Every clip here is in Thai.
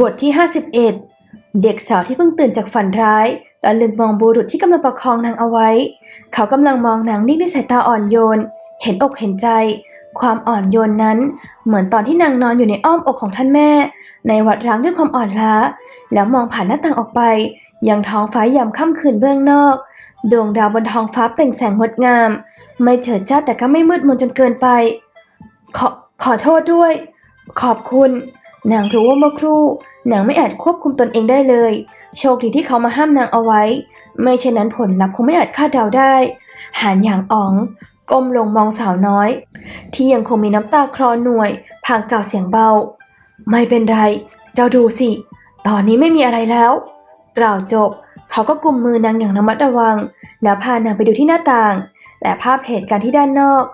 บทที่ 51 เด็กสาวที่เพิ่งตื่นจากฝันร้ายตะลึงมองบุรุษที่กำลังประคองนางเอาไว้ เขากำลังมองนางนิ่งด้วยสายตาอ่อนโยน เห็นอกเห็นใจ ความอ่อนโยนนั้น เหมือนตอนที่นางนอนอยู่ในอ้อมอกของท่านแม่ ในวัดร้างด้วยความอ่อนล้า แล้วมองผ่านหน้าต่างออกไป ยังท้องฟ้ายามค่ำคืนเบื้องนอก ดวงดาวบนท้องฟ้าเปล่งแสงงดงาม ไม่เฉิดจ้าแต่ก็ไม่มืดมนจนเกินไป ขอขอโทษด้วย ขอบคุณ นางรู้ว่าเมื่อครู่นางไม่อาจควบคุมตนเองได้เลย โชคดีที่เขามาห้ามนางเอาไว้ ไม่เช่นนั้นผลลัพธ์คงไม่อาจคาดเดาได้ หานอย่างอ๋องก้มลงมองสาวน้อย ที่ยังคงมีน้ำตาคลอหน่วยพางกล่าวเสียงเบา ไม่เป็นไร เจ้าดูสิ ตอนนี้ไม่มีอะไรแล้ว กล่าวจบ เขาก็กุมมือนางอย่างระมัดระวังแล้วพานางไปดูที่หน้าต่างแต่ภาพเหตุการณ์ที่ด้านนอก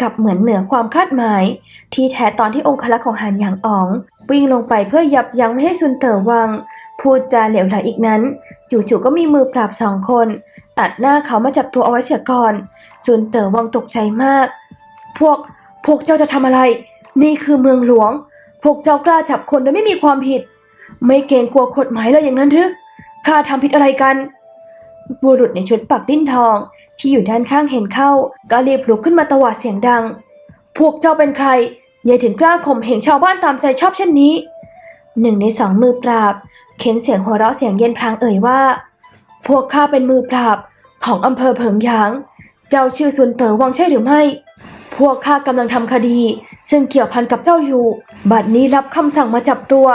กลับเหมือนเหนือความคาดหมาย ที่แท้ตอนที่องคลักษ์ของหานหยางอ๋อง วิ่งลงไปเพื่อยับยั้งไม่ให้ซุนเต๋อวัง พูดจาเหลวไหลอีกนั้น จู่ๆก็มีมือปราบสองคนตัดหน้าเขามาจับตัวเอาไว้เสียก่อนซุนเต๋อวังตกใจมาก พวกพวกเจ้าจะทำอะไร นี่คือเมืองหลวง พวกเจ้ากล้าจับคนโดยไม่มีความผิด ไม่เกรงกลัวกฎหมายเลยอย่างนั้นหรือข้าทำผิดอะไรกัน บุรุษในชุดปักดิ้นทองที่อยู่ด้านข้างเห็นเข้า ก็รีบลุกขึ้นมาตวาดเสียงดัง พวกเจ้าเป็นใคร ยายถึงกล้าข่มเหงชาวบ้านตามใจชอบเช่นนี้ หนึ่งในสองมือปราบเค้นเสียงหัวเราะเสียงเย็นพลางเอ่ยว่า พวกข้าเป็นมือปราบของอำเภอเผิงหยาง เจ้าชื่อซุนเต๋อวังใช่หรือไม่ พวกข้ากำลังทำคดี ซึ่งเกี่ยวพันกับเจ้าอยู่ บัดนี้รับคำสั่งมาจับตัว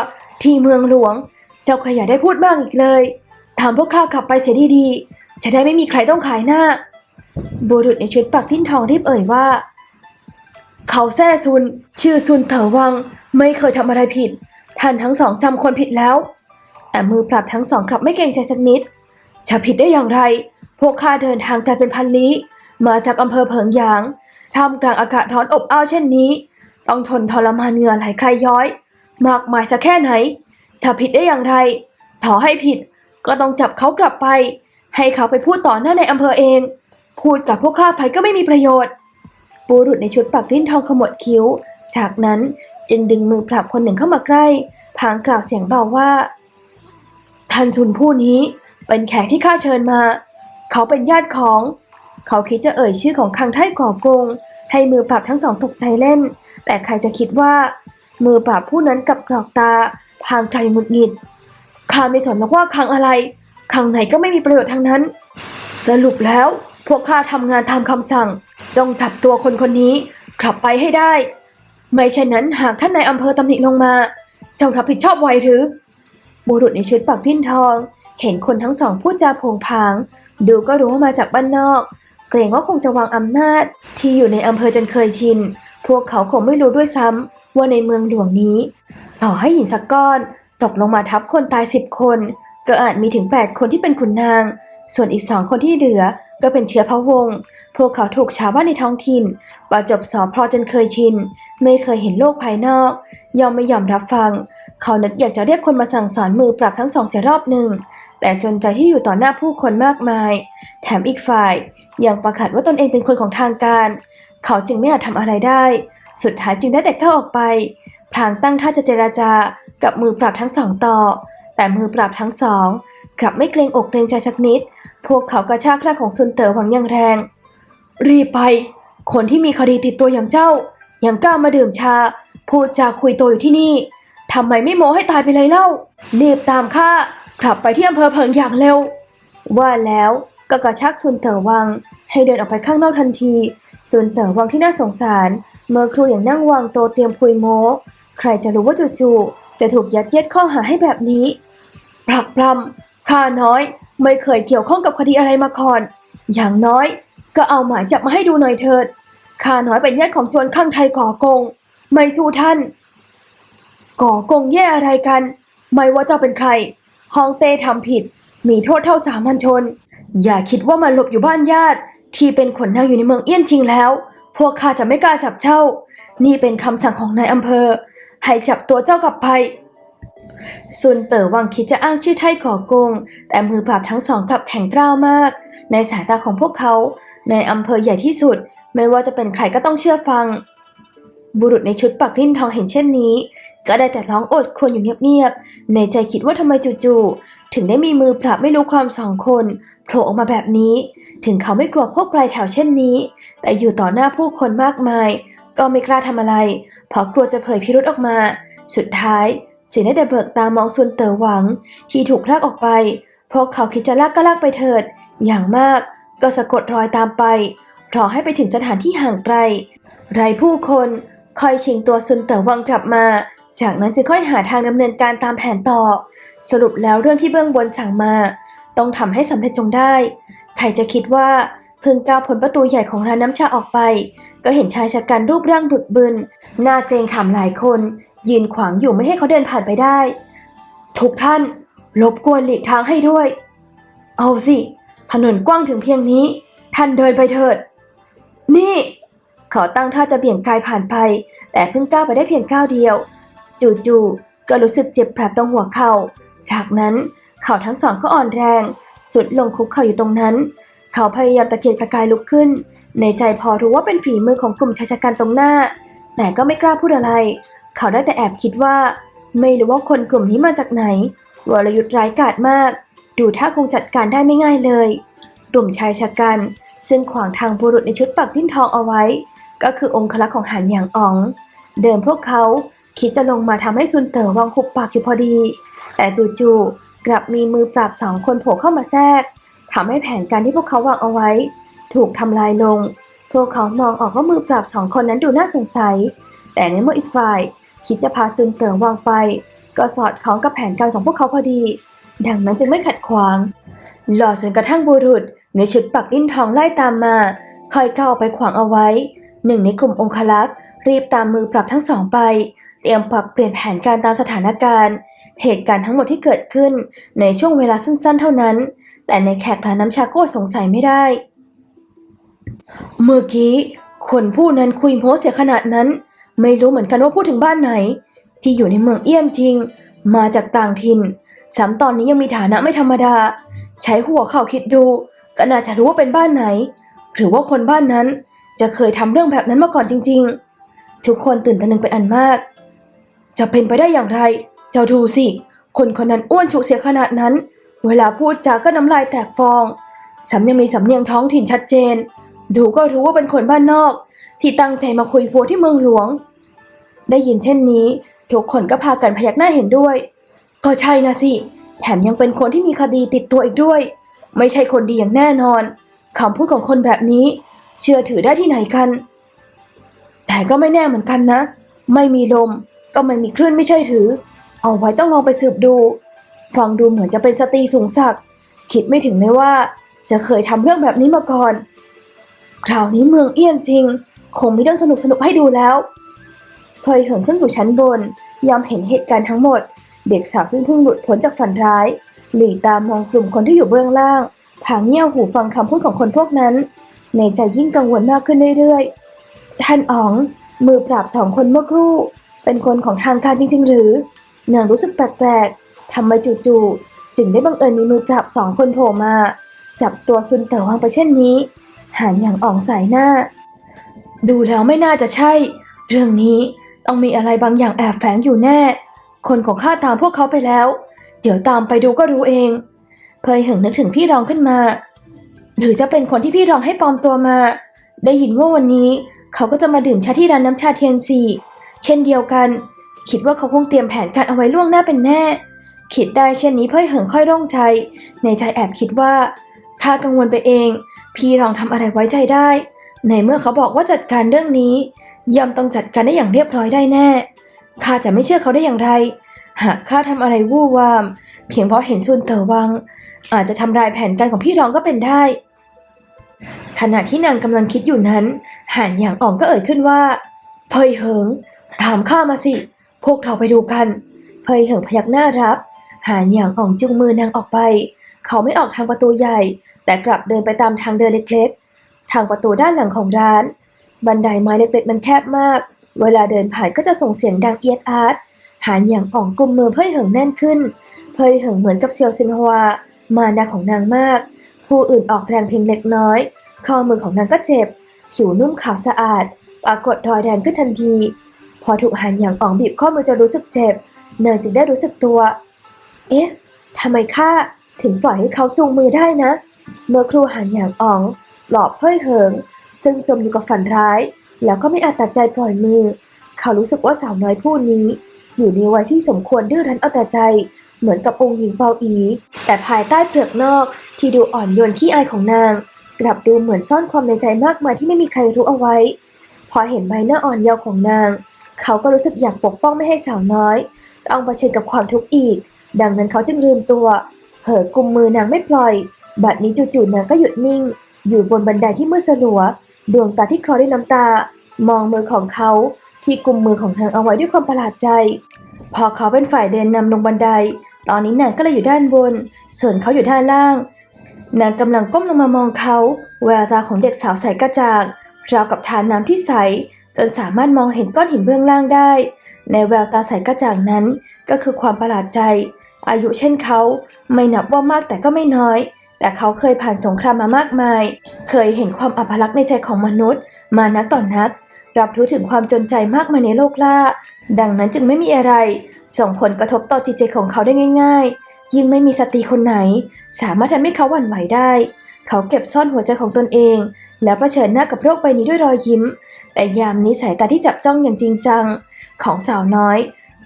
ที่เมืองหลวง เจ้าขยาได้พูดบ้างอีกเลย ถามพวกข้ากลับไปเสียดีๆ จะได้ไม่มีใครต้องขายหน้า บุรุษในชุดปักทิ้นทองรีบเอ่ยว่า เขาแซ่ซุน ชื่อซุนเถอวัง ไม่เคยทำอะไรผิด ท่านทั้งสองจำคนผิดแล้ว แต่มือปรับทั้งสองกลับไม่เกรงใจสักนิด จะผิดได้อย่างไร พวกข้าเดินทางไกลเป็นพันลี้มาจากอำเภอเผิงหยางท่ามกลางอากาศร้อนอบอ้าวเช่นนี้ ต้องทนทรมานเหงื่อไหลใครย้อย มากมายสักแค่ไหน จะผิดได้อย่างไรต่อให้ผิด ก็ต้องจับเขากลับไป ให้เขาไปพูดต่อหน้าในอำเภอเอง พูดกับพวกข้าไปก็ไม่มีประโยชน์ บุรุษในชุดปักดิ้นทองขมวดคิ้วจากนั้นจึงดึงมือผลักคนหนึ่งเข้ามาใกล้พางกล่าวเสียงเบาว่าท่านซุนผู้นี้เป็นแขกที่ข้าเชิญมา เขาเป็นญาติของ เขาคิดจะเอ่ยชื่อของคังไท่ก่อกง ให้มือปราบทั้งสองตกใจเล่น แต่ใครจะคิดว่า มือปราบผู้นั้นกลับกรอกตาพางไตรหงุดหงิดข้าไม่สนหรอกว่าคังอะไร คังไหนก็ไม่มีประโยชน์ทั้งนั้น สรุปแล้ว พวกข้าทำงานตามคำสั่ง ต้องจับตัวคนคนนี้กลับไปให้ได้ ไม่เช่นนั้นหากท่านนายอำเภอตำหนิลงมา เจ้ารับผิดชอบไหวหรือ บุรุษในชุดปักดิ้นทอง เห็นคนทั้งสองพูดจาผงผาง ดูก็รู้ว่ามาจากบ้านนอก เกรงว่าคงจะวางอำนาจที่อยู่ในอำเภอจนเคยชิน พวกเขาคงไม่รู้ด้วยซ้ำว่าในเมืองหลวงนี้ ต่อให้หินสักก้อนตกลงมาทับคนตายสิบคน ก็อาจมีถึง8คนที่เป็นขุนนาง ส่วนอีกสองคนที่เหลือ ก็เป็นเชื้อพระวงศ์พวกเขาถูกชาวบ้านในท้องถิ่นประจบสอบพอจนเคยชิน ไม่เคยเห็นโลกภายนอก ยอมไม่ยอมรับฟัง เขานึกอยากจะเรียกคนมาสั่งสอนมือปรับทั้งสองเสียรอบหนึ่ง แต่จนใจที่อยู่ต่อหน้าผู้คนมากมาย แถมอีกฝ่ายยังประกาศว่าตนเองเป็นคนของทางการ เขาจึงไม่อาจทำอะไรได้ สุดท้ายจึงได้แต่ก้าวออกไปพลางตั้งท่าจะเจราจากับมือปรับทั้งสองต่อ แต่มือปราบทั้งสอง กลับไม่เกรงอกเกรงใจสักนิด พวกเขากระชากร่างของซุนเต๋อหวังอย่างแรง รีบไป คนที่มีคดีติดตัวอย่างเจ้า ยังกล้ามาดื่มชา พูดจาคุยโตอยู่ที่นี่ทำไมไม่โมให้ตายไปเลยเล่ารีบตามข้ากลับไปที่อำเภอเพิงอย่างเร็ว ว่าแล้วก็กระชากซุนเต๋อวัง ให้เดินออกไปข้างนอกทันทีซุนเต๋อวังที่น่าสงสาร เมื่อครูอย่างนั่งวางโตเตรียมคุยโมใครจะรู้ว่าจู่ๆจะถูกยัดเยียดข้อหาให้แบบนี้ปรักปรำ ข้าน้อยไม่เคยเกี่ยวข้องกับคดีอะไรมาก่อน อย่างน้อยก็เอาหมายจับมาให้ดูหน่อยเถิด ข้าน้อยเป็นญาติของโจรข้างไทยก่อกง ไม่สู้ท่าน ก่อกงแย่อะไรกัน ไม่ว่าเจ้าเป็นใคร ฮองเต้ทำผิด มีโทษเท่าสามัญชน อย่าคิดว่ามาหลบอยู่บ้านญาติ ที่เป็นขนนางอยู่ในเมืองเอี้ยนจริงแล้ว พวกข้าจะไม่กล้าจับเจ้า นี่เป็นคำสั่งของนายอำเภอ ให้จับตัวเจ้ากลับไป ซุนเต๋อวังคิดจะอ้างชื่อไทก่อกง แต่มือปราบทั้งสองกลับแข็งกร้าวมาก ในสายตาของพวกเขา ในอำเภอใหญ่ที่สุด ไม่ว่าจะเป็นใครก็ต้องเชื่อฟัง บุรุษในชุดปักลิ้นทองเห็นเช่นนี้ ก็ได้แต่ร้องโอดควญอยู่เงียบๆ ในใจคิดว่าทำไมจู่ๆ ถึงได้มีมือปราบไม่รู้ความสองคนโผล่ออกมาแบบนี้ ถึงเขาไม่กลัวพวกปลายแถวเช่นนี้ แต่อยู่ต่อหน้าผู้คนมากมาย ก็ไม่กล้าทำอะไร เพราะกลัวจะเผยพิรุธออกมา สุดท้าย จึงได้แต่เบิกตามองซุนเต๋อหวัง ที่ถูกลากออกไป พวกเขาคิดจะลากก็ลากไปเถิด อย่างมากก็สะกดรอยตามไป รอให้ไปถึงสถานที่ห่างไกล ไรผู้คนคอยชิงตัวซุนเต๋อวังกลับมา จากนั้นจึงค่อยหาทางดำเนินการตามแผนต่อ สรุปแล้วเรื่องที่เบื้องบนสั่งมา ต้องทำให้สำเร็จจงได้ ใครจะคิดว่าเพิ่งก้าวผลประตูใหญ่ของร้านน้ำชาออกไป ก็เห็นชายชะกันรูปร่างบึกบึนหน้าเกรงขามหลายคน ยืนขวางอยู่ไม่ให้เขาเดินผ่านไปได้ ทุกท่านรบกวนหลีกทางให้ด้วย เอาสิ ถนนกว้างถึงเพียงนี้ ท่านเดินไปเถิด นี่ เขาตั้งท่าจะเบี่ยงกายผ่านไป แต่เพิ่งก้าวไปได้เพียงก้าวเดียว จู่ๆก็รู้สึกเจ็บแผลตรงหัวเข่าจากนั้นเขาทั้งสองก็อ่อนแรง สุดลงคุกเข่าอยู่ตรงนั้น เขาพยายามตะเกียกตะกายลุกขึ้น ในใจพอรู้ว่าเป็นฝีมือของกลุ่มชายชะกันตรงหน้า แต่ก็ไม่กล้าพูดอะไร เขาได้แต่แอบคิดว่า ไม่รู้ว่าคนกลุ่มนี้มาจากไหนวรยุทธ์ร้ายกาจมาก ดูท่าคงจัดการได้ไม่ง่ายเลย กลุ่มชายชะกัน ซึ่งขวางทางบุรุษในชุดปักทิ้นทองเอาไว้ ก็คือองคลักษ์ของหานหยางอ๋อง เดิมพวกเขาคิดจะลงมาทำให้ซุนเต๋อวังหุบปากอยู่พอดี แต่จู่ๆกลับมีมือปราบสองคนโผล่เข้ามาแทรกทำให้แผนการที่พวกเขาวางเอาไว้ ถูกทำลายลง พวกเขามองออกว่ามือปราบสองคนนั้นดูน่าสงสัย แต่ในเมื่ออีกฝ่าย คิดจะพาซุนเต๋อวางไป ก็สอดคล้องกับแผนการของพวกเขาพอดี ดังนั้นจึงไม่ขัดขวางรอจนกระทั่งบุรุษ ในชุดปักดิ้นทองไล่ตามมาคอยก้าวไปขวางเอาไว้ หนึ่งในกลุ่มองคลักษ์รีบตามมือปรับทั้งสองไป เตรียมปรับเปลี่ยนแผนการตามสถานการณ์ เหตุการณ์ทั้งหมดที่เกิดขึ้นในช่วงเวลาสั้นๆ เท่านั้น แต่ในแขกร้านน้ำชาโก้สงสัยไม่ได้ เมื่อกี้คนผู้นั้นคุยโม้เสียขนาดนั้น ไม่รู้เหมือนกันว่าพูดถึงบ้านไหน ที่อยู่ในเมืองเอี้ยนจริง มาจากต่างถิ่นซ้ำตอนนี้ยังมีฐานะไม่ธรรมดา ใช้หัวเข่าคิดดู ก็น่าจะรู้ว่าเป็นบ้านไหน หรือว่าคนบ้านนั้นจะเคยทำเรื่องแบบนั้นมาก่อนจริง ๆ ทุกคนตื่นตะลึงเป็นอันมาก จะเป็นไปได้อย่างไร เจ้าดูสิ คนคนนั้นอ้วนฉุกเสียขนาดนั้น เวลาพูดจาก็น้ำลายแตกฟอง สำยังมีสำเนียงท้องถิ่นชัดเจน ดูก็รู้ว่าเป็นคนบ้านนอก ที่ตั้งใจมาคุยพัวที่เมืองหลวง ได้ยินเช่นนี้ ทุกคนก็พากันพยักหน้าเห็นด้วย ก็ใช่นะสิ แถมยังเป็นคนที่มีคดีติดตัวอีกด้วย ไม่ใช่คนดีอย่างแน่นอนคำพูดของคนแบบนี้ เชื่อถือได้ที่ไหนกัน แต่ก็ไม่แน่เหมือนกันนะ ไม่มีลม ก็ไม่มีคลื่นไม่ใช่ถือ เอาไว้ต้องลองไปสืบดู ฟังดูเหมือนจะเป็นสตรีสูงศักดิ์คิดไม่ถึงเลยว่า จะเคยทำเรื่องแบบนี้มาก่อน คราวนี้เมืองเอี้ยนจริง คงมีเรื่องสนุกสนุกให้ดูแล้ว เพยเหิงซึ่งอยู่ชั้นบนยามเห็นเหตุการณ์ทั้งหมด เด็กสาวซึ่งเพิ่งหลุดพ้นจากฝันร้าย หลีตามองกลุ่มคนที่อยู่เบื้องล่าง ผางเงี่ยวหูฟังคำพูดของคนพวกนั้น ในใจยิ่งกังวลมากขึ้นเรื่อยๆ ท่านอ๋อง มือปราบสองคนเมื่อครู่ เป็นคนของทางการจริง ๆ หรือนางรู้สึกแปลกๆทำไมจู่ๆจึงได้บังเอิญมีมือปราบสองคนโผล่มา จับตัวซุนเต๋อวางไปเช่นนี้หานอย่างอ่องสายหน้า ดูแล้วไม่น่าจะใช่ เรื่องนี้ ต้องมีอะไรบางอย่างแอบแฝงอยู่แน่ คนของข้าตามพวกเขาไปแล้ว เดี๋ยวตามไปดูก็รู้เอง เพยหิงนึกถึงพี่รองขึ้นมา หรือจะเป็นคนที่พี่รองให้ปลอมตัวมา ได้ยินว่าวันนี้เขาก็จะมาดื่มชาที่ร้านน้ำชาเทียนซีเช่นเดียวกัน คิดว่าเขาคงเตรียมแผนการเอาไว้ล่วงหน้าเป็นแน่ คิดได้เช่นนี้เพยเหิงค่อยร่งใจ ในใจแอบคิดว่าข้ากังวลไปเอง พี่รองทำอะไรไว้ใจได้ ในเมื่อเขาบอกว่าจัดการเรื่องนี้ ย่อมต้องจัดการได้อย่างเรียบร้อยได้แน่ ข้าจะไม่เชื่อเขาได้อย่างไร หากข้าทำอะไรวู่วาม เพียงเพราะเห็นซุนเต๋อวัง อาจจะทำลายแผนการของพี่รองก็เป็นได้ ขณะที่นางกำลังคิดอยู่นั้นหานหยางอ่องก็เอ่ยขึ้นว่า เพยเหิง ถามข้ามาสิ พวกเราไปดูกัน เพยเหิงพยักหน้ารับหานหยางอ่องจุงมือนางออกไป เขาไม่ออกทางประตูใหญ่ แต่กลับเดินไปตามทางเดินเล็กๆ ทางประตูด้านหลังของร้าน บันไดไม้เล็กๆนั้นแคบมาก เวลาเดินผ่านก็จะส่งเสียงดังเอียดอาร์ตหานอย่างอ่องกุมมือเพยเหิงแน่นขึ้น เพยเหิงเหมือนกับเซียวซิงฮวา มารดาของนางมาก ผู้อื่นออกแรงเพียงเล็กน้อย ข้อมือของนางก็เจ็บ ผิวนุ่มขาวสะอาด ปรากฏรอยแดงขึ้นทันที พอถูกหันอย่างอ๋องบีบข้อมือจะรู้สึกเจ็บ นางจึงได้รู้สึกตัว เอ๊ะทำไมข้าถึงปล่อยให้เขาจูงมือได้นะ เมื่อครูหันอย่างอ๋อง ปลอบเพ่ยเหิง ซึ่งจมอยู่กับฝันร้าย แล้วก็ไม่อาจตัดใจปล่อยมือ เขารู้สึกว่าสาวน้อยผู้นี้ อยู่ในวัยที่สมควรดื้อรั้นเอาแต่ใจ เหมือนกับองค์หญิงเปาอี แต่ภายใต้เปลือกนอกที่ดูอ่อนโยนขี้อายของนาง กลับดูเหมือนซ่อนความในใจมากมายที่ไม่มีใครรู้เอาไว้ พอเห็นใบหน้าอ่อนเยาว์ของนาง เขาก็รู้สึกอยากปกป้องไม่ให้สาวน้อยต้องเผชิญกับความทุกข์อีก ดังนั้นเขาจึงลืมตัว เผลอกุมมือนางไม่ปล่อย บัดนี้จู่ๆนางก็หยุดนิ่ง อยู่บนบันไดที่มืดสลัว ดวงตาที่คลอด้วยน้ำตา มองมือของเขาที่กุมมือของนางเอาไว้ด้วยความประหลาดใจ พอเขาเป็นฝ่ายเดินนำลงบันได ตอนนี้นางก็เลยอยู่ด้านบน ส่วนเขาอยู่ด้านล่าง นางกำลังก้มลงมามองเขาแววตาของเด็กสาวใสกระจ่างราวกับทานน้ำที่ใส จนสามารถมองเห็นก้อนหินเบื้องล่างได้ ในแววตาใสกระจ่างนั้นก็คือความประหลาดใจ อายุเช่นเขา ไม่นับว่ามากแต่ก็ไม่น้อย แต่เขาเคยผ่านสงครามมามากมาย เคยเห็นความอัปลักษณ์ในใจของมนุษย์ มานักต่อนนัก รับรู้ถึงความจนใจมากมายในโลกล่า ดังนั้นจึงไม่มีอะไร ส่งผลกระทบต่อจิตใจของเขาได้ง่าย ๆ ยิ่งไม่มีสตรีคนไหน สามารถทำให้เขาหวั่นไหวได้ เขาเก็บซ่อนหัวใจของตนเอง และเผชิญหน้ากับโรคใบนี้ด้วยรอยยิ้ม แต่ยามนี้สายตาที่จับจ้องอย่างจริงจัง ของสาวน้อย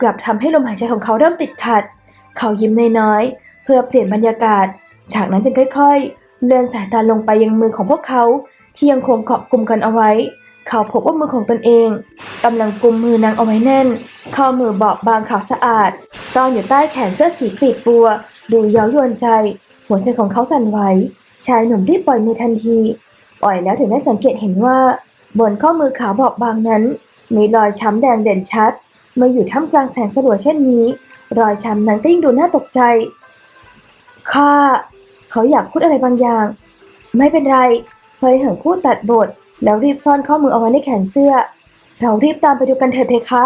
กลับทำให้ลมหายใจของเขาเริ่มติดขัด เขายิ้มน้อยๆเพื่อเปลี่ยนบรรยากาศ ฉากนั้นจึงค่อย ๆ เลื่อนสายตาลงไปยังมือของพวกเขา ที่ยังคงเกาะกลุ่มกันเอาไว้ เขาพบว่ามือของตนเองกำลังกุมมือนางเอาไว้แน่น ข้อมือเบาบบางขาวสะอาด ซ่อนอยู่ใต้แขนเสื้อสีกลีบบัว ดูเย้ายวนใจ หัวใจของเขาสั่นไหวชายหนุ่มรีบปล่อยมือทันทีปล่อยแล้วถึงได้สังเกตเห็นว่า บนข้อมือขาวบอบบางนั้น มีรอยช้ำแดงเด่นชัดเมื่ออยู่ท่ามกลางแสงสลัวเช่นนี้ รอยช้ำนั้นก็ยิ่งดูน่าตกใจ ข้าเขาอยากพูดอะไรบางอย่าง ไม่เป็นไรเฮยเหิงพูดตัดบท แล้วรีบซ่อนข้อมือเอาไว้ในแขนเสื้อ เรารีบตามไปดูกันเถิดเพคะ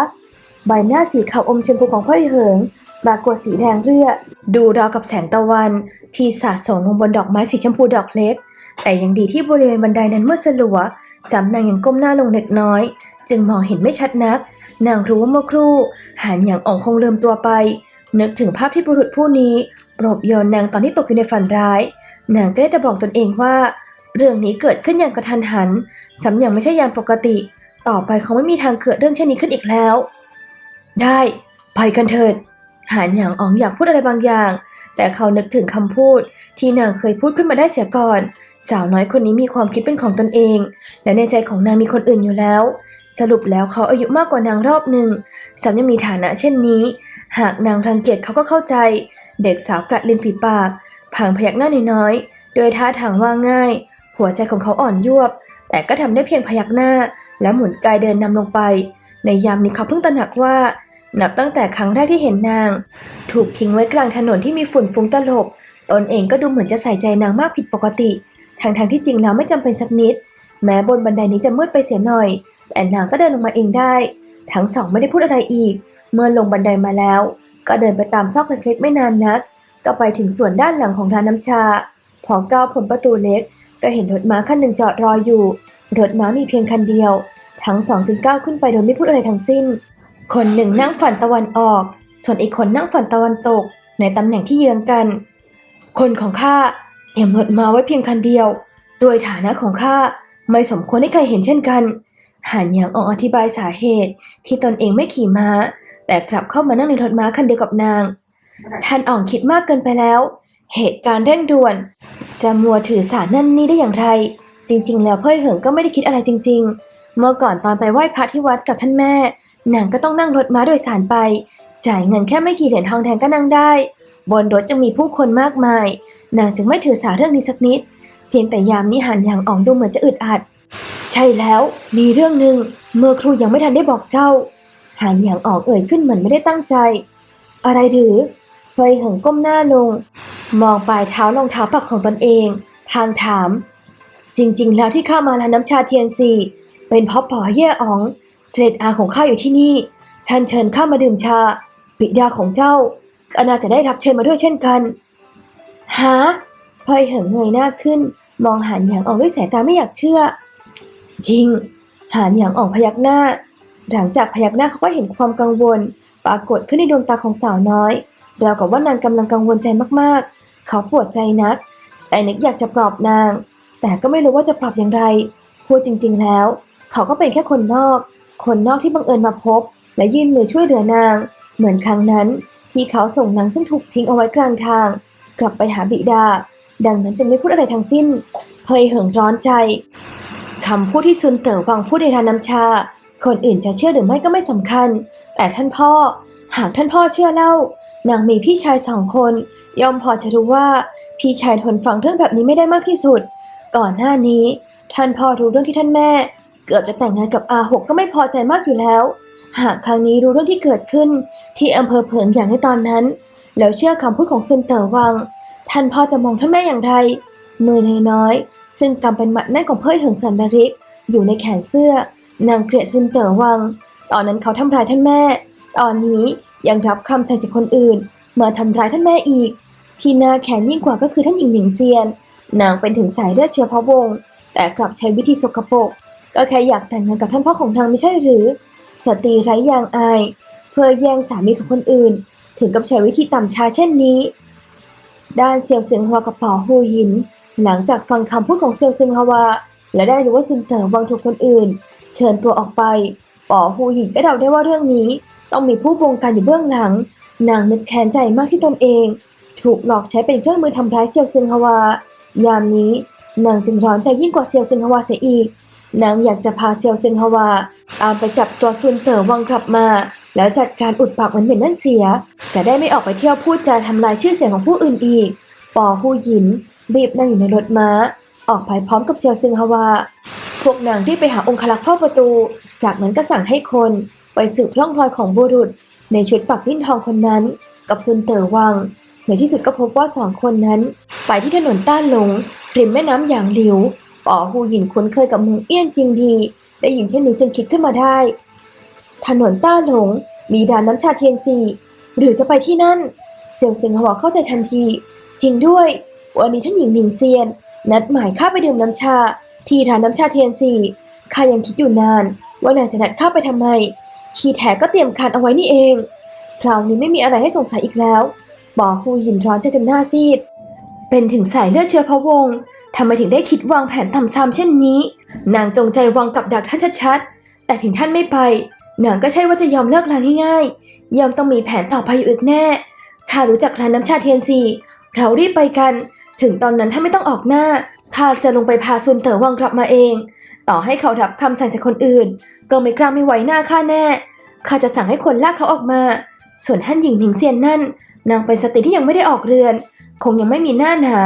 ใบหน้าสีขาวอมชมพูของพ่อเหิงปรากฏสีแดงเรือดูราวกับแสงตะวัน ที่สาดส่องลงบนดอกไม้สีชมพูดอกเล็ก แต่ยังดีที่บริเวณบันไดนั้นมืดสลัวสำนางยังก้มหน้าลงเล็กน้อย จึงมองเห็นไม่ชัดนัก นางรู้ว่าเมื่อครู่หันอย่างอ่องคงเลืมตัวไป นึกถึงภาพที่บุรุษผู้นี้ ปลอบโยนนางตอนที่ตกอยู่ในฝันร้าย นางก็ได้แต่บอกตนเองว่า เรื่องนี้เกิดขึ้นอย่างกระทันหันสำอย่างไม่ใช่ยามปกติ ต่อไปคงไม่มีทางเกิดเรื่องเช่นนี้ขึ้นอีกแล้ว ได้ไปกันเถิด หานหยางอ๋องอยากพูดอะไรบางอย่าง แต่เขานึกถึงคำพูด ที่นางเคยพูดขึ้นมาได้เสียก่อน สาวน้อยคนนี้มีความคิดเป็นของตนเอง และในใจของนางมีคนอื่นอยู่แล้ว สรุปแล้วเขาอายุมากกว่านางรอบหนึ่งสำยังมีฐานะเช่นนี้ หากนางรังเกียจเขาก็เข้าใจ เด็กสาวกัดริมฝีปากผางพยักหน้าน้อยๆโดยท่าทางว่าง่าย หัวใจของเขาอ่อนยวบ แต่ก็ทำได้เพียงพยักหน้า และหมุนกายเดินนำลงไป ในยามนี้เขาเพิ่งตระหนักว่า นับตั้งแต่ครั้งแรกที่เห็นนาง ถูกทิ้งไว้กลางถนนที่มีฝุ่นฟุ้งตลบตนเองก็ดูเหมือนจะใส่ใจนางมากผิดปกติทั้งทางๆที่จริงแล้วไม่จำเป็นสักนิด แม้บนบันไดนี้จะมืดไปเสียหน่อย แต่นางก็เดินลงมาเองได้ ทั้งสองไม่ได้พูดอะไรอีก เมื่อลงบันไดมาแล้ว ก็เดินไปตามซอกเล็กๆไม่นานนัก ก็ไปถึงส่วนด้านหลังของร้านน้ำชา พอก้าวพ้นประตูเล็ก ก็เห็นรถม้าคันหนึ่งจอดรออยู่ รถม้ามีเพียงคันเดียว ทั้งสองจึงก้าวขึ้นไปโดยไม่พูดอะไรทั้งสิ้น คนหนึ่งนั่งฝั่งตะวันออก ส่วนอีกคนนั่งฝั่งตะวันตก ในตำแหน่งที่เยื้องกัน คนของข้าเตรียมรถม้าไว้เพียงคันเดียว โดยฐานะของข้าไม่สมควรให้ใครเห็นเช่นกัน หานหยางออกอธิบายสาเหตุที่ตนเองไม่ขี่ม้า แต่กลับเข้ามานั่งในรถม้าคันเดียวกับนาง ท่านอ่องคิดมากเกินไปแล้ว เหตุการณ์เร่งด่วน จะมัวถือสารนั่นนี่ได้อย่างไร จริง ๆ แล้วเพ่ยเหิงก็ไม่ได้คิดอะไรจริง ๆ เมื่อก่อนตอนไปไหว้พระที่วัดกับท่านแม่ นางก็ต้องนั่งรถม้าโดยสารไป จ่ายเงินแค่ไม่กี่เหรียญทองแทนก็นั่งได้ บนรถจะมีผู้คนมากมาย นางจึงไม่ถือสาเรื่องนี้สักนิด เพียงแต่ยามนี้หันอย่างอ่องดูเหมือนจะอึดอัด ใช่แล้วมีเรื่องหนึ่งเมื่อครูยังไม่ทันได้บอกเจ้าหันอย่างอองเอ่ยขึ้นเหมือนไม่ได้ตั้งใจ อะไรหรือเฟยเหิงก้มหน้าลง มองปลายเท้ารองเท้าปักของตนเอง พางถาม จริง ๆ แล้วที่ข้ามาร้านน้ำชาเทียนซีเป็นเพราะป๋อเย่อ๋องเสด็จอาของข้าอยู่ที่นี่ ท่านเชิญข้ามาดื่มชาบิดาของเจ้าก็น่าจะได้รับเชิญมาด้วยเช่นกันฮะเฟยเหิงเงยหน้าขึ้น มองหันหยางออกด้วยสายตาไม่อยากเชื่อ จริง หานหยางอ่องพยักหน้า หลังจากพยักหน้าเขาก็เห็นความกังวล ปรากฏขึ้นในดวงตาของสาวน้อยราวกับว่านางกำลังกังวลใจมากๆ เขาปวดใจนัก ใจนึกอยากจะปลอบนาง แต่ก็ไม่รู้ว่าจะปรับอย่างไร พูดจริงๆแล้ว เขาก็เป็นแค่คนนอก คนนอกที่บังเอิญมาพบ และยื่นมือช่วยเหลือนาง เหมือนครั้งนั้น ที่เขาส่งนางซึ่งถูกทิ้งเอาไว้กลางทาง กลับไปหาบิดา ดังนั้นจึงไม่พูดอะไรทั้งสิ้น เพยเหิงร้อนใจ คำพูดที่ซุนเต๋อวังพูดในทานน้ำชา คนอื่นจะเชื่อหรือไม่ก็ไม่สำคัญ แต่ท่านพ่อ หากท่านพ่อเชื่อเล่า นางมีพี่ชายสองคน ย่อมพอจะรู้ว่าพี่ชายทนฟังเรื่องแบบนี้ไม่ได้มากที่สุด ก่อนหน้านี้ ท่านพ่อรู้เรื่องที่ท่านแม่ เกือบจะแต่งงานกับอาหกก็ไม่พอใจมากอยู่แล้ว หากครั้งนี้รู้เรื่องที่เกิดขึ้น ที่อำเภอเผิงอย่างในตอนนั้น แล้วเชื่อคำพูดของซุนเต๋อวัง ท่านพ่อจะมองท่านแม่อย่างไร มือน,น้อยๆซึ่งกำเป็นหมัดแน่นของเพ่ยเหิงสันดาริก อยู่ในแขนเสื้อ นางเกลียดซุนเต๋อวัง ตอนนั้นเขาทำร้ายท่านแม่ ตอนนี้ยังรับคำสั่งจากคนอื่น มาทำร้ายท่านแม่อีก ที่น่าแขนยิ่งกว่าก็คือท่านหญิงหนิงเซียน นางเป็นถึงสายเลือดเชื้อพระวงศ์แต่กลับใช้วิธีสกปรกก็แค่อยากแต่งงานกับท่านพ่อของนางไม่ใช่หรือ สตรีไร้ยางอาย เพื่อแย่งสามีของคนอื่น ถึงกับใช้วิธีต่ำช้าเช่นนี้ ด้านเซียวซึงฮวกับป๋อฮูหยิน หลังจากฟังคำพูดของเซียวซึงฮวา และได้รู้ว่าซุนเต๋อวังถูกคนอื่น เชิญตัวออกไปป๋อฮูหยินก็เดาได้ว่าเรื่องนี้ ต้องมีผู้บงการอยู่เบื้องหลัง นางนึกแค้นใจมากที่ตนเอง ถูกหลอกใช้เป็นเครื่องมือทำร้ายเซียวซึงฮวา ยามนี้นางจึงร้อนใจยิ่งกว่าเซียวซึงฮวาเสียอีก นางอยากจะพาเซียวซึงฮวาตามไปจับตัวซุนเต๋อวังกลับมา แล้วจัดการอุดปากมือนเหม็นนั่นเสีย จะได้ไม่ออกไปเที่ยวพูดจาทำลายชื่อเสียงของผู้อื่นอีก ปอผู้หญิน รีบนั่งอยู่ในรถม้า ออกไปพร้อมกับเซียวซึงฮวา พวกนางรีบไปหาองคลักษ์เฝ้าประตู จากนั้นก็สั่งให้คนไปสืบร่องรอยของบุรุษ ในชุดปักลิ้นทองคนนั้น กับซุนเต๋อวัง ในที่สุดก็พบว่าสองคนนั้น ไปที่ถนนต้านหลงริมแม่น้ำอย่างหลิวป๋อฮูหยินคุ้นเคยกับเมืองเอี้ยนจริงดี ได้ยินเช่นนี้จึงคิดขึ้นมาได้ ถนนต้าหลง มีด่านน้ำชาเทียนซีหรือจะไปที่นั่น เซียวเซิงหัวเข้าใจทันที จริงด้วย วันนี้ท่านหญิงหนิงเซียน นัดหมายข้าไปดื่มน้ำชา ที่ร้านน้ำชาเทียนซีข้ายังคิดอยู่นาน ว่านางจะนัดข้าไปทำไม ทีแท้ก็เตรียมการเอาไว้นี่เอง คราวนี้ไม่มีอะไรให้สงสัยอีกแล้วป๋อฮูหยินร้อนใจจนหน้าซีด เป็นถึงสายเลือดเชื้อพระวงศ์ทำไมถึงได้คิดวางแผนทำซ้ำเช่นนี้ นางจงใจวางกับดักท่านชัดๆ แต่ถึงท่านไม่ไป นางก็ใช่ว่าจะยอมเลิกลาง่ายๆยอมต้องมีแผนต่อไปอยู่อีกแน่ ข้ารู้จักร้านน้ำชาเทียนซีเรารีบไปกัน ถึงตอนนั้นถ้าไม่ต้องออกหน้าข้าจะลงไปพาซุนเต๋อวังกลับมาเอง ต่อให้เขารับคำสั่งจากคนอื่น ก็ไม่กล้าไม่ไหวหน้าข้าแน่ข้าจะสั่งให้คนลากเขาออกมา ส่วนท่านหญิงหนิงเซียนนั่น นางเป็นสตรีที่ยังไม่ได้ออกเรือน คงยังไม่มีหน้าหนา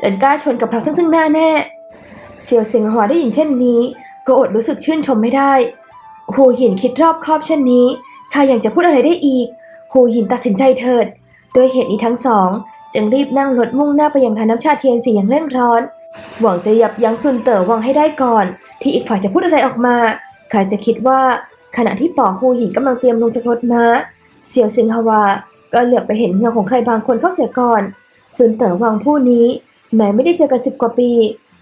จนกล้าชนกับเราซึ่งซึ่งหน้าแน่เซียวเซิงหัวได้ยินเช่นนี้ ก็อดรู้สึกชื่นชมไม่ได้หูหินคิดรอบคอบเช่นนี้ข้ายังจะพูดอะไรได้อีกหูหินตัดสินใจเถิด โดยเหตุนี้ทั้งสอง จึงรีบนั่งรถมุ่งหน้าไปยังทานน้ำชาเทียนสีอย่างเร่งร้อน หวังจะยับยั้งซุนเต๋อวังให้ได้ก่อน ที่อีกฝ่ายจะพูดอะไรออกมาใครจะคิดว่าขณะที่ป๋อหูหินกำลังเตรียมลงจากรถม้าเซียวซิงฮวา ก็เหลือบไปเห็นเงาของใครบางคนเข้าเสียก่อนซุนเต๋อวังผู้นี้ แม้ไม่ได้เจอกันสิบกว่าปี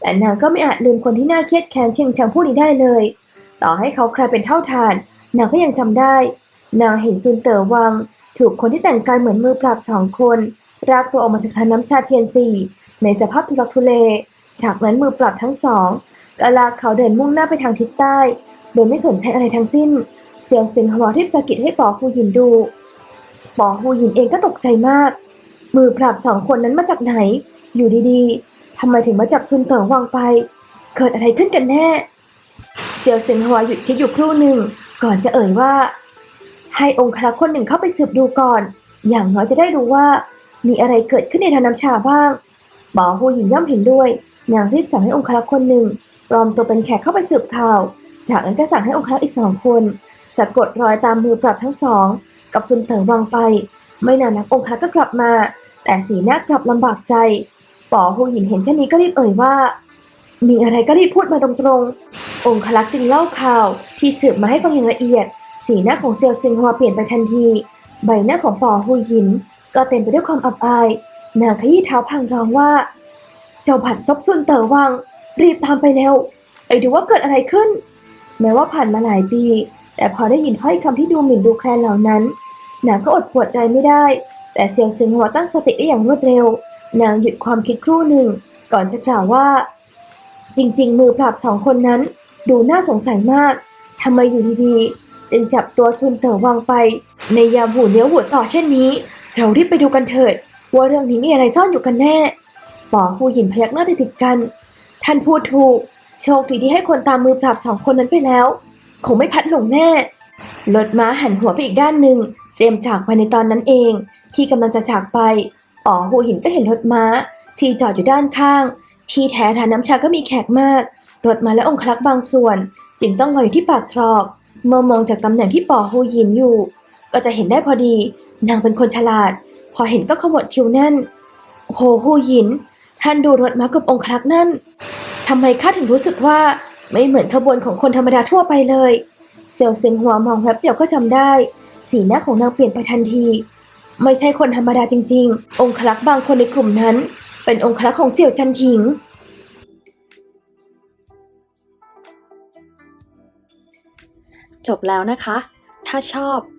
แต่นางก็ไม่อาจลืมคนที่น่าเครียดแค้นเชียงชังผู้นี้ได้เลย ต่อให้เขาใครเป็นเท่าทาน นางก็ยังจำได้ นางเห็นซุนเต๋อวัง ถูกคนที่แต่งกายเหมือนมือปราบสองคน รากตัวออกมาจากทานน้ำชาเทียนสี่ในสภาพทุลักทุเลจากนั้นมือปราบทั้งสองก็ลาเขาเดินมุ่งหน้าไปทางทิศใต้ โดยไม่สนใจอะไรทั้งสิ้นเซียวซิงฮวารีบสะกิดให้ป๋อฮูหยินดูป๋อฮูหยินเองก็ตกใจมาก มือปราบสองคนนั้นมาจากไหน อยู่ดีๆทำไมถึงมาจับซุนเต๋อวางไป เกิดอะไรขึ้นกันแน่เซียวเซิงฮวหยุดคิดอยู่ครู่หนึ่ง ก่อนจะเอ่ยว่า ให้องครักษ์คนหนึ่งเข้าไปสืบดูก่อน อย่างน้อยจะได้รู้ว่า มีอะไรเกิดขึ้นในทานน้ำชาบ้างบ่อหูหญิงย่อมเห็นด้วยนางรีบสั่งให้องครักษ์คนหนึ่งปลอมตัวเป็นแขกเข้าไปสืบข่าว จากนั้นก็สั่งให้องครักษ์อีกสองคนสะกดรอยตามมือปรับทั้งสอง กับซุนเต๋อวางไป ไม่นานนักองครักษ์ก็กลับมา แต่สีหน้ากลับลำบากใจป๋อหูหยินเห็นเช่นนี้ก็รีบเอ่ยว่า มีอะไรก็รีบพูดมาตรงๆ องคลักษ์จึงเล่าข่าวที่สืบมาให้ฟังอย่างละเอียด สีหน้าของเซียวซิงฮัวเปลี่ยนไปทันที ใบหน้าของป๋อหูหยิน ก็เต็มไปด้วยความอับอาย นางขยี้เท้าพังร้องว่า เจ้าผัดซบซุนเต๋อวัง รีบตามไปเร็วไปดูว่าเกิดอะไรขึ้น แม้ว่าผ่านมาหลายปี แต่พอได้ยินถ้อยคำที่ดูหมิ่นดูแคลนเหล่านั้น นางก็อดปวดใจไม่ได้ แต่เซียวซึงหัวตั้งสติได้อย่างรวดเร็ว นางหยุดความคิดครู่หนึ่ง ก่อนจะกล่าวว่า จริง ๆ มือปราบสองคนนั้น ดูน่าสงสัยมากทำไมอยู่ดีๆจึงจับตัวชุนเต๋อวางไป ในยามหูเนี้ยวหัวต่อเช่นนี้ เรารีบไปดูกันเถิดว่าเรื่องนี้มีอะไรซ่อนอยู่กันแน่ป๋อหูหินพยักหน้าติดๆกัน ท่านพูดถูก โชคดีที่ให้คนตามมือปราบสองคนนั้นไปแล้ว คงไม่พัดหลงแน่รถม้าหันหัวไปอีกด้านหนึ่งเตรียมจากไปในตอนนั้นเอง ที่กำลังจะจากไปอ๋อหูหินก็เห็นรถม้า ที่จอดอยู่ด้านข้าง ที่แท้ทานน้ำชาก็มีแขกมากรถม้าและองครักษ์บางส่วน จึงต้องรออยู่ที่ปากตรอก เมื่อมองจากตำแหน่งที่ป๋อหูหินอยู่ ก็จะเห็นได้พอดี นางเป็นคนฉลาด พอเห็นก็ขมวดคิ้วแน่น โหหูหิน ท่านดูรถม้ากับองครักษ์นั่นทำไมข้าถึงรู้สึกว่าไม่เหมือนขบวนของคนธรรมดาทั่วไปเลย เซลเซิงหัวมองแวบเดียวก็จำได้ สีหน้าของนางเปลี่ยนไปทันที ไม่ใช่คนธรรมดาจริง ๆ องคลักษ์บางคนในกลุ่มนั้น เป็นองคลักษ์ของเสี่ยวจันทิงจบแล้วนะคะ ถ้าชอบ